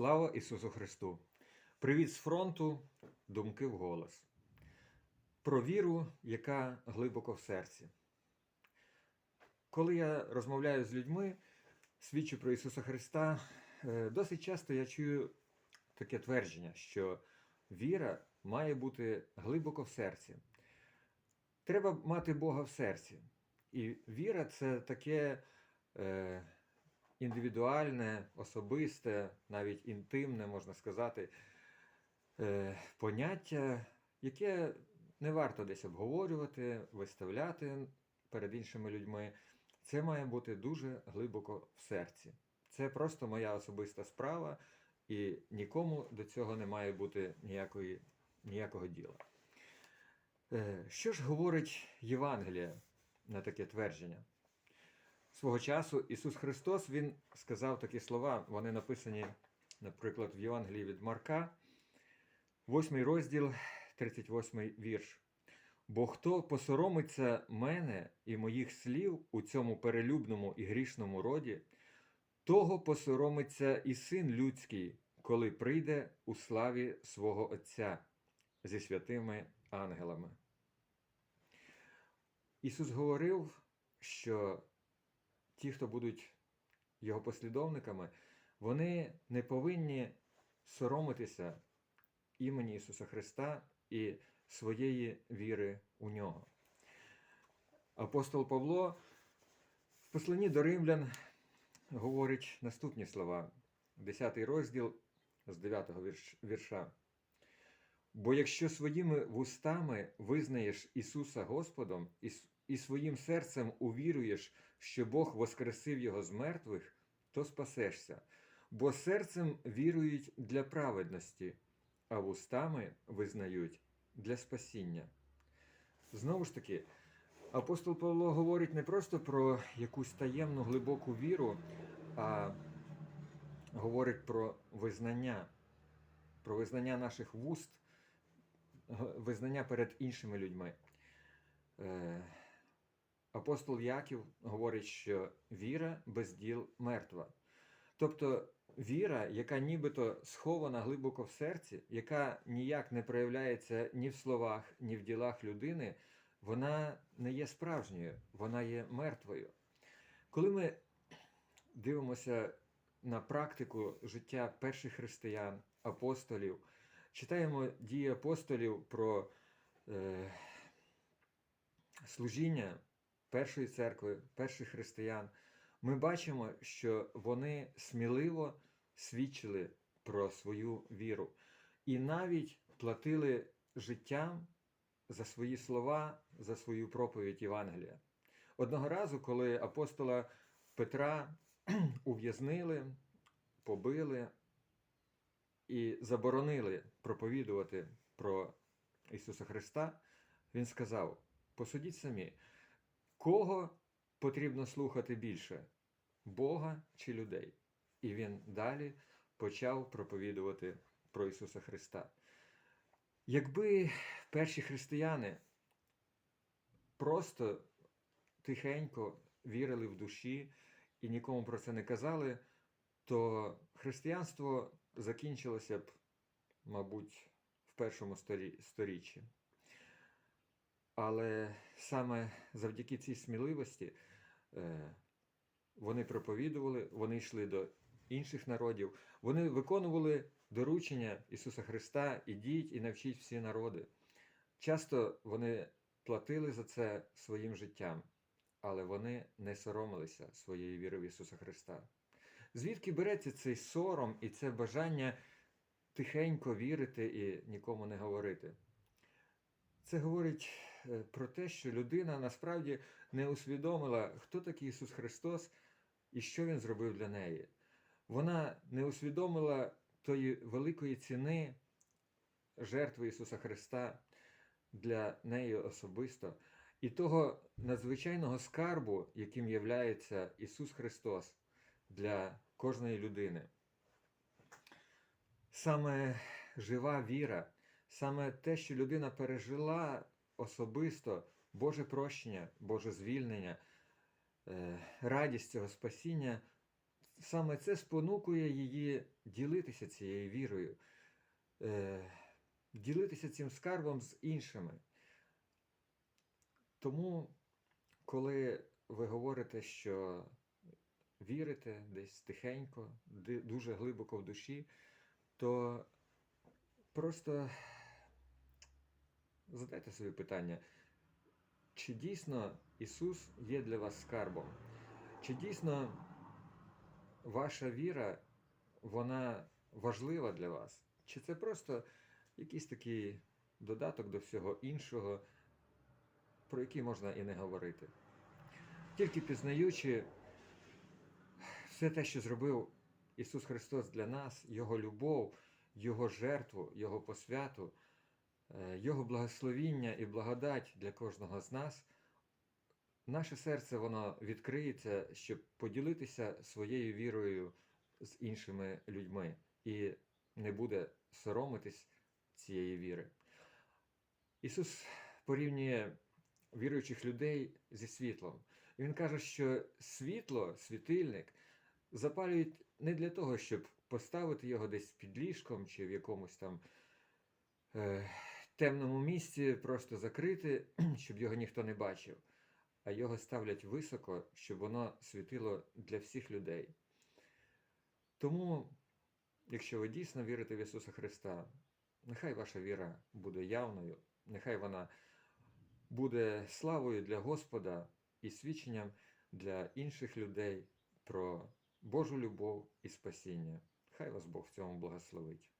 Слава Ісусу Христу! Привіт з фронту, думки в голос. Про віру, яка глибоко в серці. Коли я розмовляю з людьми, свідчу про Ісуса Христа, е, досить часто я чую таке твердження, що віра має бути глибоко в серці. Треба мати Бога в серці. І віра це таке е, індивідуальне, особисте, навіть інтимне, можна сказати, е, поняття, яке не варто десь обговорювати, виставляти перед іншими людьми. Це має бути дуже глибоко в серці. Це просто моя особиста справа, і нікому до цього не має бути ніякої, ніякого діла. Е, Що ж говорить Євангеліє на таке твердження? Свого часу Ісус Христос Він сказав такі слова, вони написані, наприклад, в Євангелії від Марка, 8 розділ, 38 вірш. Бо хто посоромиться мене і моїх слів у цьому перелюбному і грішному роді, того посоромиться і син людський, коли прийде у славі свого Отця зі святими ангелами. Ісус говорив, що ті, хто будуть його послідовниками, вони не повинні соромитися імені Ісуса Христа і своєї віри у нього. Апостол Павло в посланні до римлян говорить наступні слова, 10 розділ з 9 вірша. Бо якщо своїми вустами визнаєш Ісуса Господом і своїм серцем увіруєш, що Бог воскресив Його з мертвих, то спасешся, бо серцем вірують для праведності, а вустами визнають для спасіння. Знову ж таки, апостол Павло говорить не просто про якусь таємну глибоку віру, а говорить про визнання, про визнання наших вуст, визнання перед іншими людьми. Апостол Яків говорить, що віра без діл мертва. Тобто віра, яка нібито схована глибоко в серці, яка ніяк не проявляється ні в словах, ні в ділах людини, вона не є справжньою, вона є мертвою. Коли ми дивимося на практику життя перших християн, апостолів, читаємо дії апостолів про е, служіння першої церкви, перших християн, ми бачимо, що вони сміливо свідчили про свою віру і навіть платили життям за свої слова, за свою проповідь Євангелія. Одного разу, коли апостола Петра ув'язнили, побили і заборонили проповідувати про Ісуса Христа, Він сказав: посудіть самі, кого потрібно слухати більше Бога чи людей? І він далі почав проповідувати про Ісуса Христа. Якби перші християни просто тихенько вірили в душі і нікому про це не казали, то християнство закінчилося б, мабуть, в першому сторіччі. Але саме завдяки цій сміливості е, вони проповідували, вони йшли до інших народів, вони виконували доручення Ісуса Христа, ідіть і навчіть всі народи. Часто вони платили за це своїм життям, але вони не соромилися своєї віри в Ісуса Христа. Звідки береться цей сором і це бажання тихенько вірити і нікому не говорити? Це говорить про те, що людина насправді не усвідомила, хто такий Ісус Христос і що Він зробив для неї. Вона не усвідомила тої великої ціни жертви Ісуса Христа для неї особисто, і того надзвичайного скарбу, яким являється Ісус Христос для кожної людини. Саме жива віра. Саме те, що людина пережила особисто Боже прощення, Боже звільнення, е, радість цього спасіння, саме це спонукує її ділитися цією вірою, е, ділитися цим скарбом з іншими. Тому, коли ви говорите, що вірите десь тихенько, дуже глибоко в душі, то просто задайте собі питання, чи дійсно Ісус є для вас скарбом? Чи дійсно ваша віра, вона важлива для вас? Чи це просто якийсь такий додаток до всього іншого, про який можна і не говорити? Тільки пізнаючи все те, що зробив Ісус Христос для нас, Його любов, Його жертву, Його посвяту, Його благословіння і благодать для кожного з нас, наше серце воно відкриється, щоб поділитися своєю вірою з іншими людьми і не буде соромитись цієї віри. Ісус порівнює віруючих людей зі світлом. І Він каже, що світло, світильник, запалюють не для того, щоб поставити його десь під ліжком чи в якомусь там е, темному місці, просто закрити, щоб його ніхто не бачив, а його ставлять високо, щоб воно світило для всіх людей. Тому, якщо ви дійсно вірите в Ісуса Христа, нехай ваша віра буде явною, нехай вона буде славою для Господа і свідченням для інших людей про Божу любов і спасіння. Хай вас Бог в цьому благословить.